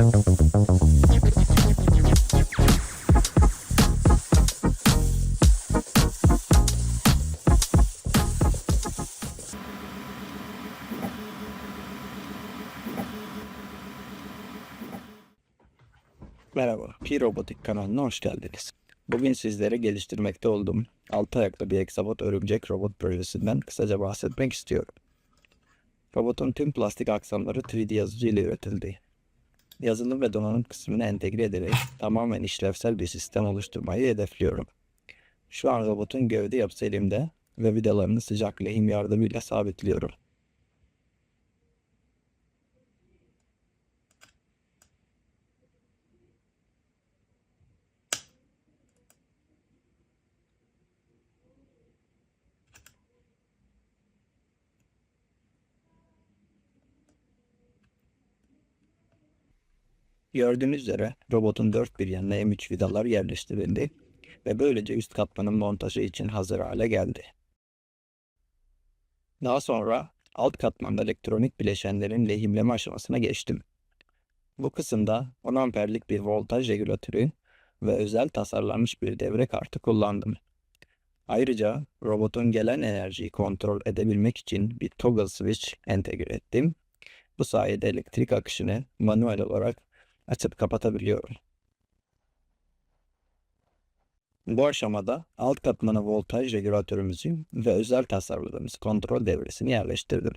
Merhaba, Pi Robotik kanalına hoş geldiniz. Bugün sizlere geliştirmekte olduğum 6 ayaklı bir eksabot örümcek robot projesinden kısaca bahsetmek istiyorum. Robotun tüm plastik aksamları 3D yazıcı ile üretildi. Yazılım ve donanım kısmını entegre ederek tamamen işlevsel bir sistem oluşturmayı hedefliyorum. Şu an robotun gövde yapısı elimde ve vidalarını sıcak lehim yardımıyla sabitliyorum. Gördüğünüz üzere robotun dört bir yanına M3 vidalar yerleştirildi ve böylece üst katmanın montajı için hazır hale geldi. Daha sonra alt katmanda elektronik bileşenlerin lehimleme aşamasına geçtim. Bu kısımda 10 amperlik bir voltaj regülatörü ve özel tasarlanmış bir devre kartı kullandım. Ayrıca robotun gelen enerjiyi kontrol edebilmek için bir toggle switch entegre ettim. Bu sayede elektrik akışını manuel olarak açıp kapatabiliyorum. Bu aşamada alt katmana voltaj regülatörümüzü ve özel tasarladığımız kontrol devresini yerleştirdim.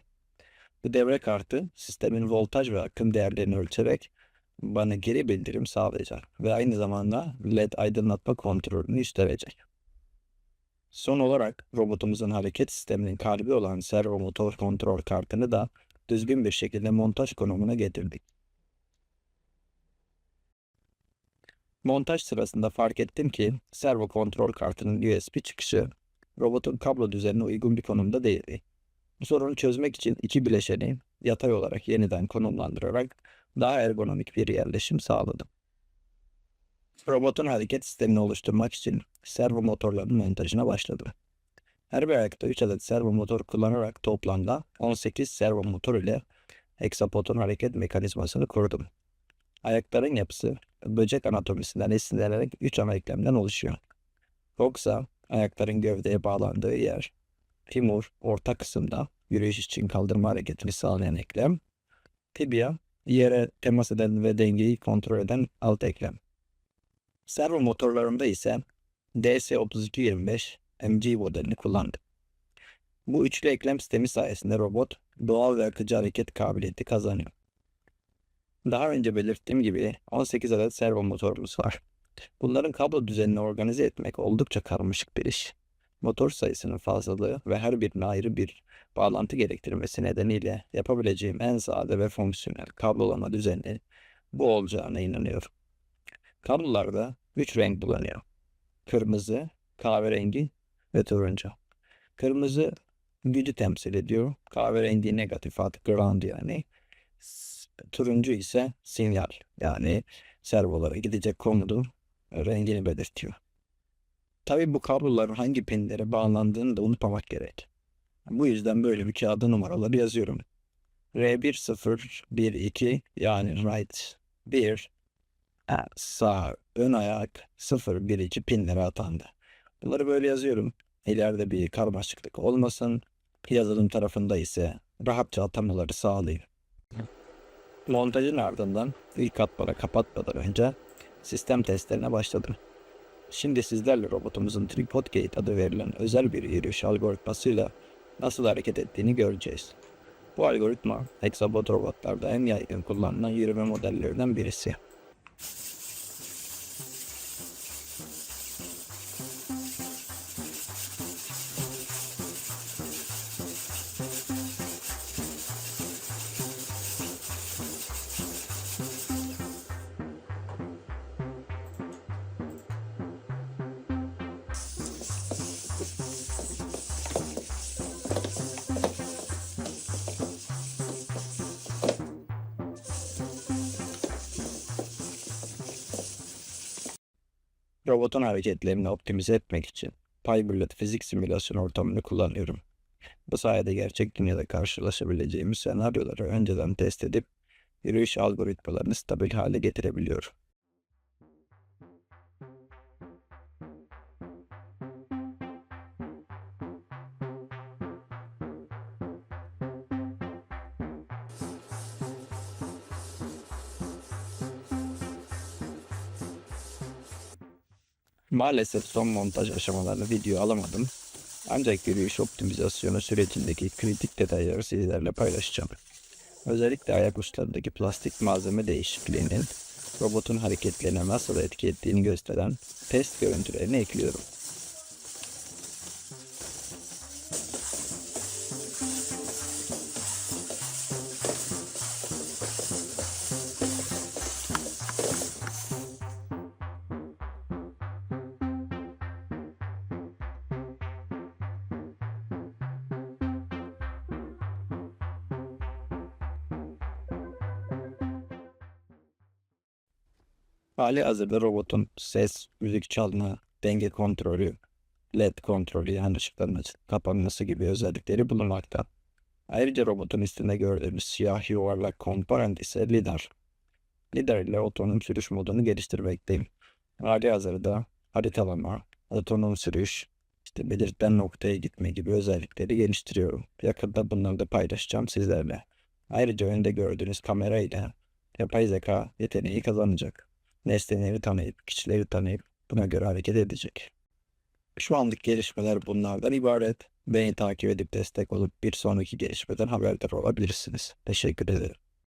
Bu devre kartı sistemin voltaj ve akım değerlerini ölçerek bana geri bildirim sağlayacak ve aynı zamanda LED aydınlatma kontrolünü üstlenecek. Son olarak robotumuzun hareket sisteminin kalbi olan servo motor kontrol kartını da düzgün bir şekilde montaj konumuna getirdik. Montaj sırasında fark ettim ki servo kontrol kartının USB çıkışı robotun kablo düzenine uygun bir konumda değildi. Bu sorunu çözmek için iki bileşeni yatay olarak yeniden konumlandırarak daha ergonomik bir yerleşim sağladım. Robotun hareket sistemini oluşturmak için servo motorların montajına başladım. Her bir ayakta 3 adet servo motor kullanarak toplamda 18 servo motor ile hexapod'un hareket mekanizmasını kurdum. Ayakların yapısı böcek anatomisinden esinlenerek 3 ana eklemden oluşuyor. Koksa ayakların gövdeye bağlandığı yer. Femur orta kısımda yürüyüş için kaldırma hareketini sağlayan eklem. Tibia yere temas eden ve dengeyi kontrol eden alt eklem. Servo motorlarımda ise DS3225 MG modelini kullandım. Bu üçlü eklem sistemi sayesinde robot doğal ve akıcı hareket kabiliyeti kazanıyor. Daha önce belirttiğim gibi 18 adet servo motorumuz var. Bunların kablo düzenini organize etmek oldukça karmaşık bir iş. Motor sayısının fazlalığı ve her birine ayrı bir bağlantı gerektirmesi nedeniyle yapabileceğim en sade ve fonksiyonel kablolama düzeni bu olacağına inanıyorum. Kablolarda 3 renk bulunuyor. Kırmızı, kahverengi ve turuncu. Kırmızı gücü temsil ediyor. Kahverengi negatif artık ground yani. Turuncu ise sinyal yani servolara gidecek komutu rengini belirtiyor. Tabi bu kabloların hangi pinlere bağlandığını da unutmamak gerek. Bu yüzden böyle bir kağıda numaraları yazıyorum. R1012 yani right 1 sağ ön ayak 012 pinlere atandı. Bunları böyle yazıyorum. İleride bir karmaşıklık olmasın. Yazılım tarafında ise rahatça atamaları sağlayayım. Montajın ardından ilk katmanı kapatmadan önce sistem testlerine başladım. Şimdi sizlerle robotumuzun Tripod Gate adı verilen özel bir yürüyüş algoritmasıyla nasıl hareket ettiğini göreceğiz. Bu algoritma hexabot robotlarda en yaygın kullanılan yürüme modellerinden birisi. Robotun hareketlerini optimize etmek için PyBullet fizik simülasyon ortamını kullanıyorum. Bu sayede gerçek dünyada karşılaşabileceğimiz senaryoları önceden test edip yürüyüş algoritmalarını stabil hale getirebiliyor. Maalesef son montaj aşamalarını video alamadım. Ancak yürüyüş optimizasyonu sürecindeki kritik detayları sizlerle paylaşacağım. Özellikle ayak uçlarındaki plastik malzeme değişikliğinin robotun hareketlerine nasıl etki ettiğini gösteren test görüntülerini ekliyorum. Hali hazırda robotun ses, müzik çalma, denge kontrolü, LED kontrolü yani ışıkların açıp kapanması gibi özellikleri bulunmakta. Ayrıca robotun üstünde gördüğümüz siyah yuvarlak komponent ise lidar. Lidar ile otonom sürüş modunu geliştirmekteyim. Hali hazırda haritalama, otonom sürüş, işte belirtilen noktaya gitme gibi özellikleri geliştiriyorum. Yakında bunları da paylaşacağım sizlerle. Ayrıca önde gördüğünüz kamera ile yapay zeka yeteneği kazanacak nesneleri tanıyıp, kişileri tanıyıp buna göre hareket edecek. Şu anlık gelişmeler bunlardan ibaret. Beni takip edip destek olup bir sonraki gelişmeden haberdar olabilirsiniz. Teşekkür ederim.